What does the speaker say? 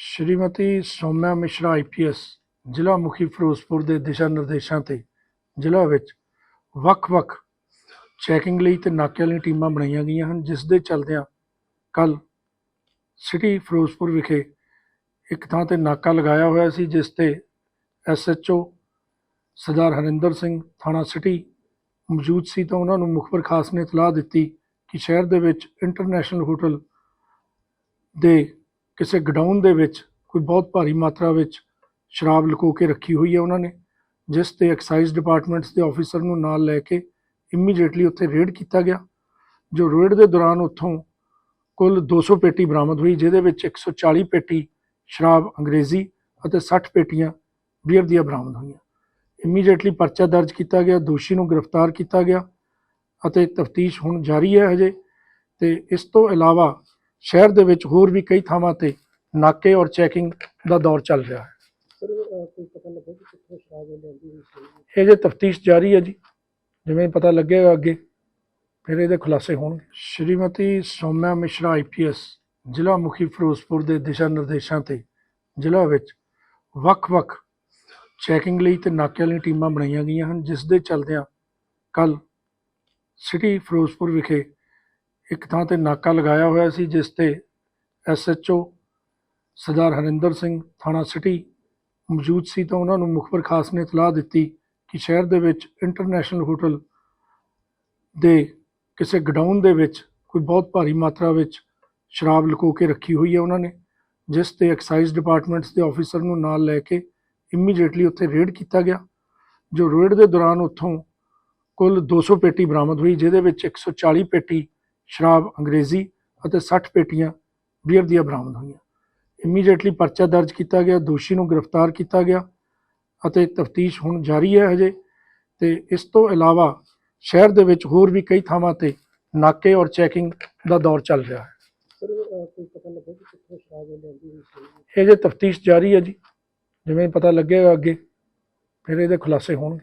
Shrimati Soumya Mishra IPS ਜ਼ਿਲ੍ਹਾ ਮੁਖੀ ਫਿਰੋਜ਼ਪੁਰ ਦੇ ਦਿਸ਼ਾ ਨਿਰਦੇਸ਼ਾਂ ਤੇ, ਜ਼ਿਲ੍ਹਾ ਵਿੱਚ ਵੱਖ-ਵੱਖ ਚੈਕਿੰਗ ਲਈ ਤੇ ਨਾਕੇ ਵਾਲੀਆਂ ਟੀਮਾਂ ਬਣਾਈਆਂ ਗਈਆਂ ਹਨ, ਜਿਸ ਦੇ ਚੱਲਦਿਆਂ ਕੱਲ ਸਿਟੀ ਫਿਰੋਜ਼ਪੁਰ ਵਿਖੇ ਇੱਕ ਥਾਂ ਤੇ ਨਾਕਾ ਲਗਾਇਆ ਹੋਇਆ ਸੀ, ਜਿਸ ਤੇ ਐਸਐਚਓ ਸਰਦਾਰ ਹਰਿੰਦਰ ਸਿੰਘ ਥਾਣਾ ਸਿਟੀ ਮੌਜੂਦ ਸੀ, ਤਾਂ ਉਹਨਾਂ ਨੂੰ ਮੁਖਬਰ ਖਾਸ ਨੇ ਇਤਲਾਹ ਦਿੱਤੀ ਕਿ ਸ਼ਹਿਰ ਦੇ ਵਿੱਚ ਇੰਟਰਨੈਸ਼ਨਲ ਹੋਟਲ ਦੇ ਕਿਸੇ ਗਡਾਊਨ ਦੇ ਵਿੱਚ ਕੋਈ ਬਹੁਤ ਭਾਰੀ ਮਾਤਰਾ ਵਿੱਚ ਸ਼ਰਾਬ ਲੁਕੋ ਕੇ ਰੱਖੀ ਹੋਈ ਹੈ ਉਹਨਾਂ ਨੇ, ਜਿਸ ਤੇ ਐਕਸਾਈਜ਼ ਡਿਪਾਰਟਮੈਂਟਸ ਦੇ ਆਫੀਸਰ ਨੂੰ ਨਾਲ ਲੈ ਕੇ ਇਮੀਡੀਏਟਲੀ ਉੱਥੇ ਰੇਡ ਕੀਤਾ ਗਿਆ, ਜੋ ਰੇਡ ਦੇ ਦੌਰਾਨ ਉੱਥੋਂ ਕੁੱਲ 200 ਪੇਟੀ ਬਰਾਮਦ ਹੋਈ, ਜਿਹਦੇ ਵਿੱਚ 140 ਪੇਟੀ ਸ਼ਰਾਬ ਅੰਗਰੇਜ਼ੀ ਅਤੇ 60 ਪੇਟੀਆਂ ਬੀਅਰ ਦੀਆਂ ਬਰਾਮਦ ਹੋਈਆਂ। ਇਮੀਡੀਏਟਲੀ ਪਰਚਾ ਦਰਜ ਕੀਤਾ ਗਿਆ, ਦੋਸ਼ੀ ਨੂੰ ਗ੍ਰਿਫਤਾਰ ਕੀਤਾ ਗਿਆ ਅਤੇ ਤਫਤੀਸ਼ ਹੁਣ ਜਾਰੀ ਹੈ ਹਜੇ ਤੇ ਇਸ ਤੋਂ ਇਲਾਵਾ ਸ਼ਹਿਰ ਦੇ ਵਿੱਚ ਹੋਰ ਵੀ ਕਈ ਥਾਵਾਂ ਤੇ ਨਾਕੇ ਔਰ ਚੈਕਿੰਗ ਦਾ ਦੌਰ ਚੱਲ ਰਿਹਾ ਹੈ। ਇਹ ਜੇ ਤਫਤੀਸ਼ ਜਾਰੀ ਹੈ ਜੀ ਜਿਵੇਂ ਪਤਾ ਲੱਗੇਗਾ ਅੱਗੇ ਫਿਰ ਇਹਦੇ ਖੁਲਾਸੇ ਹੋਣਗੇ। ਸ਼੍ਰੀਮਤੀ ਸੌਮਿਆ ਮਿਸ਼ਰਾ ਆਈਪੀਐਸ ਜ਼ਿਲ੍ਹਾ ਮੁਖੀ ਫਿਰੋਜ਼ਪੁਰ ਦੇ ਦਿਸ਼ਾ ਨਿਰਦੇਸ਼ਾਂ ਤੇ ਜ਼ਿਲ੍ਹਾ ਵਿੱਚ ਵੱਖ-ਵੱਖ ਚੈਕਿੰਗ ਲਈ ਤੇ ਨਾਕਿਆਂ ਲਈ ਟੀਮਾਂ ਬਣਾਈਆਂ ਗਈਆਂ ਹਨ ਜਿਸ ਦੇ ਚੱਲਦਿਆਂ ਕੱਲ ਸਿਟੀ ਫਿਰੋਜ਼ਪੁਰ ਵਿਖੇ ਇੱਕ ਥਾਂ ਤੇ ਨਾਕਾ ਲਗਾਇਆ ਹੋਇਆ ਸੀ, ਜਿਸ ਤੇ ਐਸਐਚਓ ਸਰਦਾਰ ਹਰਿੰਦਰ ਸਿੰਘ ਥਾਣਾ ਸਿਟੀ ਮੌਜੂਦ ਸੀ, ਤਾਂ ਉਹਨਾਂ ਨੂੰ ਮੁਖਬਰ ਖਾਸ ਨੇ ਇਤਲਾਹ ਦਿੱਤੀ ਕਿ ਸ਼ਹਿਰ ਦੇ ਵਿੱਚ ਇੰਟਰਨੈਸ਼ਨਲ ਹੋਟਲ ਦੇ ਕਿਸੇ ਗਡਾਊਨ ਦੇ ਵਿੱਚ ਕੋਈ ਬਹੁਤ ਭਾਰੀ ਮਾਤਰਾ ਵਿੱਚ ਸ਼ਰਾਬ ਲੁਕੋ ਕੇ ਰੱਖੀ ਹੋਈ ਹੈ ਉਹਨਾਂ ਨੇ, ਜਿਸ ਤੇ ਐਕਸਾਈਜ਼ ਡਿਪਾਰਟਮੈਂਟਸ ਦੇ ਆਫੀਸਰ ਨੂੰ ਨਾਲ ਲੈ ਕੇ ਇਮੀਡੀਏਟਲੀ ਉੱਥੇ ਰੇਡ ਕੀਤਾ ਗਿਆ, ਜੋ ਰੇਡ ਦੇ ਦੌਰਾਨ ਉੱਥੋਂ ਕੁੱਲ 200 ਪੇਟੀ ਬਰਾਮਦ ਹੋਈ, ਜਿਹਦੇ ਵਿੱਚ 140 ਪੇਟੀ ਸ਼ਰਾਬ ਅੰਗਰੇਜ਼ੀ ਅਤੇ 60 ਪੇਟੀਆਂ ਬੀਅਰ ਦੀਆਂ ਬਰਾਮਦ ਹੋਈਆਂ। ਇਮੀਡੀਏਟਲੀ ਪਰਚਾ ਦਰਜ ਕੀਤਾ ਗਿਆ ਦੋਸ਼ੀ ਨੂੰ ਗ੍ਰਿਫਤਾਰ ਕੀਤਾ ਗਿਆ ਅਤੇ ਤਫਤੀਸ਼ ਹੁਣ ਜਾਰੀ ਹੈ ਹਜੇ ਤੇ ਇਸ ਤੋਂ ਇਲਾਵਾ ਸ਼ਹਿਰ ਦੇ ਵਿੱਚ ਹੋਰ ਵੀ ਕਈ ਥਾਵਾਂ ਤੇ ਨਾਕੇ ਔਰ ਚੈਕਿੰਗ ਦਾ ਦੌਰ ਚੱਲ ਰਿਹਾ ਹੈ। ਇਹ ਜੇ ਤਫਤੀਸ਼ ਜਾਰੀ ਹੈ ਜੀ ਜਿਵੇਂ ਪਤਾ ਲੱਗੇਗਾ ਅੱਗੇ ਫਿਰ ਇਹਦੇ ਖੁਲਾਸੇ ਹੋਣਗੇ।